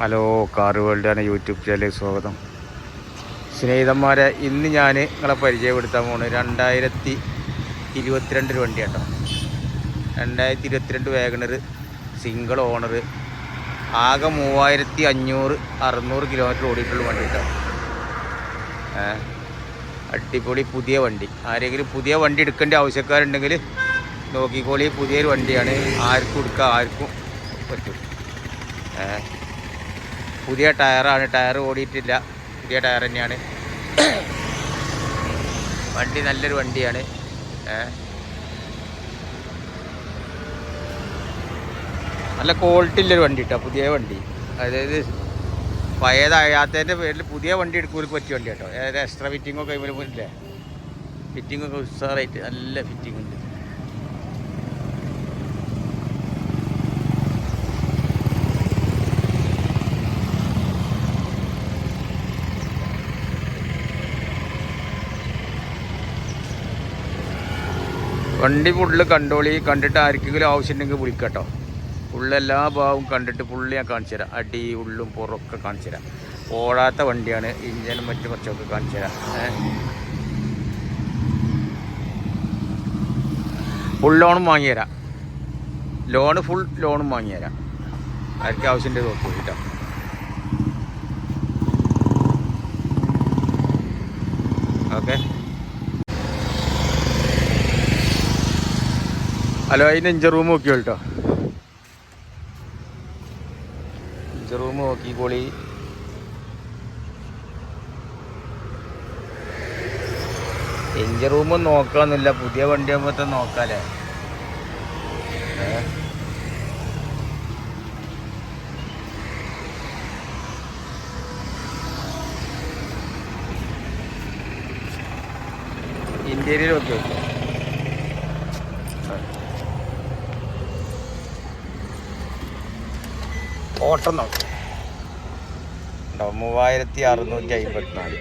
Hello car world ആണ് YouTube ചാനലിലേക്ക് സ്വാഗതം. സ്നേഹിതന്മാരെ ഇന്ന് ഞാൻ നിങ്ങളെ പരിചയപ്പെടുത്താൻ പോകുന്നത് രണ്ടായിരത്തി ഇരുപത്തിരണ്ട് വണ്ടി കേട്ടോ രണ്ടായിരത്തി ഇരുപത്തിരണ്ട് വേഗണർ സിംഗിൾ ഓണർ ആകെ മൂവായിരത്തി അഞ്ഞൂറ് അറുന്നൂറ് കിലോമീറ്റർ ഓടിയിട്ടുള്ള വണ്ടി കേട്ടോ അടിപൊളി പുതിയ വണ്ടി. ആരെങ്കിലും പുതിയ വണ്ടി എടുക്കേണ്ട ആവശ്യക്കാരുണ്ടെങ്കിൽ നോക്കിക്കോളി പുതിയൊരു വണ്ടിയാണ്. ആർക്കും എടുക്കാം ആർക്കും പറ്റും പുതിയ ടയറാണ്. ടയർ ഓടിയിട്ടില്ല. പുതിയ ടയർ തന്നെയാണ്. വണ്ടി നല്ലൊരു വണ്ടിയാണ്. നല്ല ക്വാളിറ്റി ഉള്ളൊരു വണ്ടി കേട്ടോ പുതിയ വണ്ടി. അതായത് പഴയതായാത്തതിന്റെ പേരിൽ പുതിയ വണ്ടി എടുക്കുമ്പോൾ പറ്റിയ വണ്ടി കേട്ടോ അതായത് എക്സ്ട്രാ ഫിറ്റിംഗ് ഒക്കെ ഇല്ലേ? ഫിറ്റിംഗ് ഒക്കെ ഉഷാറായിട്ട് നല്ല ഫിറ്റിംഗ് ഉണ്ട്. വണ്ടി ഫുള്ള് കണ്ടോളി കണ്ടിട്ട് ആർക്കെങ്കിലും ആവശ്യമുണ്ടെങ്കിൽ വിളിക്കട്ടോ. ഫുള്ള് എല്ലാ ഭാഗവും കണ്ടിട്ട് ഫുള്ള് ഞാൻ കാണിച്ചു തരാം. അടി ഉള്ളും പുറമൊക്കെ കാണിച്ചു തരാം. ഓടാത്ത വണ്ടിയാണ് ഇഞ്ചനും മറ്റു കുറച്ചൊക്കെ കാണിച്ചു തരാം. ഫുൾ ലോണും വാങ്ങി തരാം. ലോണ് ഫുൾ ലോണും വാങ്ങി തരാം. ആർക്ക് ആവശ്യമുണ്ട് നോക്കൂ കേട്ടോ. ഓക്കെ? ഹലോ അതിന് ഇഞ്ചർ റൂം നോക്കിയോ കേട്ടോ ഇഞ്ചർ റൂം നോക്കി പൊളി ഇഞ്ചർ റൂം നോക്കാന്നില്ല പുതിയ വണ്ടി ആകുമ്പോ നോക്കാല്ലേ? ഇന്റീരിയർ നോക്കി ഓട്ടം നോക്കാം മൂവായിരത്തി അറുന്നൂറ്റി അമ്പത്തിനാല്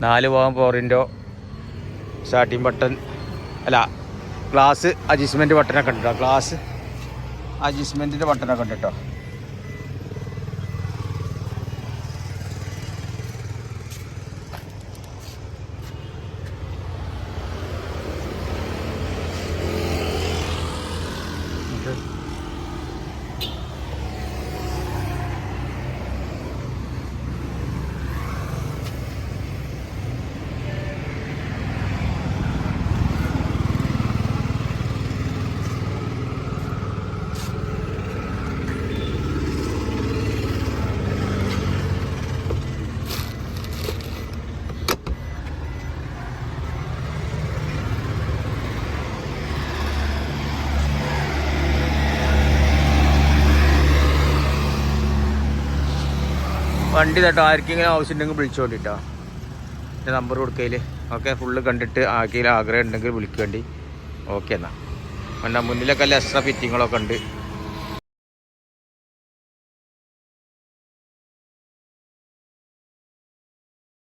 നാല് പോകാൻ പോറിന്റെ സ്റ്റാർട്ടിങ് ബട്ടൺ അല്ല ഗ്ലാസ് അഡ്ജസ്റ്റ്മെന്റ് ബട്ടനൊക്കെ ഉണ്ട് കേട്ടോ ഗ്ലാസ് അഡ്ജസ്റ്റ്മെന്റിന്റെ ബട്ടനൊക്കെ ഉണ്ട് കേട്ടോ വണ്ടി തട്ടോ ആർക്കെങ്കിലും ആവശ്യമുണ്ടെങ്കിൽ വിളിച്ചോണ്ടിട്ടോ എന്റെ നമ്പർ കൊടുക്കയിൽ ഓക്കെ ഫുള്ള് കണ്ടിട്ട് ആക്കിയിൽ ആഗ്രഹം ഉണ്ടെങ്കിൽ വിളിക്കേണ്ടി ഓക്കെ എന്നാൽ മുന്നിലൊക്കെ എല്ലാം എക്സ്ട്രാ ഫിറ്റിങ്ങളൊക്കെ ഉണ്ട്.